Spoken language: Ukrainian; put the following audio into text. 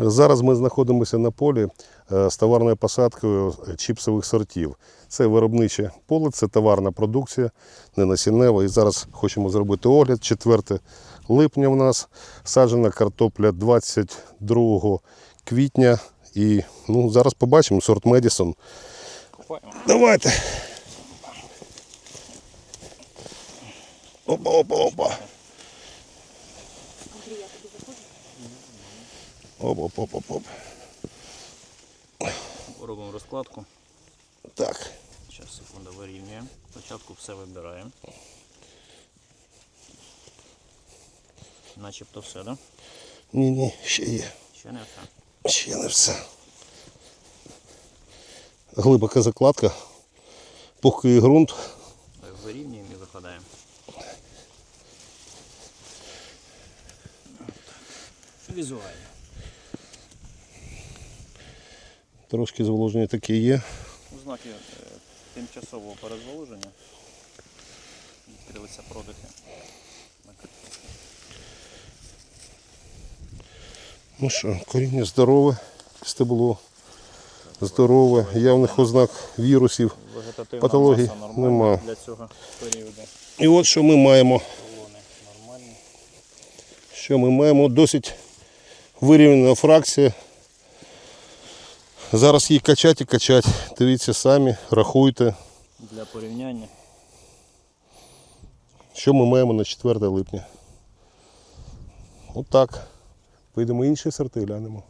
Зараз ми знаходимося на полі е, з товарною посадкою чіпсових сортів. Це виробниче поле, це товарна продукція, не насіннева. І зараз хочемо зробити огляд. 4 липня в нас саджена картопля 22 квітня. І ну, зараз побачимо сорт Медісон. Давайте. Опа, опа, опа. Оп, оп, оп, оп, оп. Робимо розкладку. Так. Зараз секунду вирівнюємо. Спочатку все вибираємо. Начебто все, да? Ні, ні, ще є. Ще не все. Ще не все. Глибока закладка, пухкий ґрунт. Так, Вирівнюємо і викладаємо. Візуально. Трошки зволоження таке є. Ознаки е, тимчасового перезволоження. Відкрилися продихи. Ну що, коріння здорове, стебло здорове, явних ознак вірусів. Патологій маса нормальна нема. для цього періоду. І от що ми маємо. Що ми маємо? Досить вирівняна фракція. Зараз її качати і качати. Дивіться самі, рахуйте, Для порівняння. що ми маємо на 4 липня. Отак. Поїдемо інші сорти глянемо.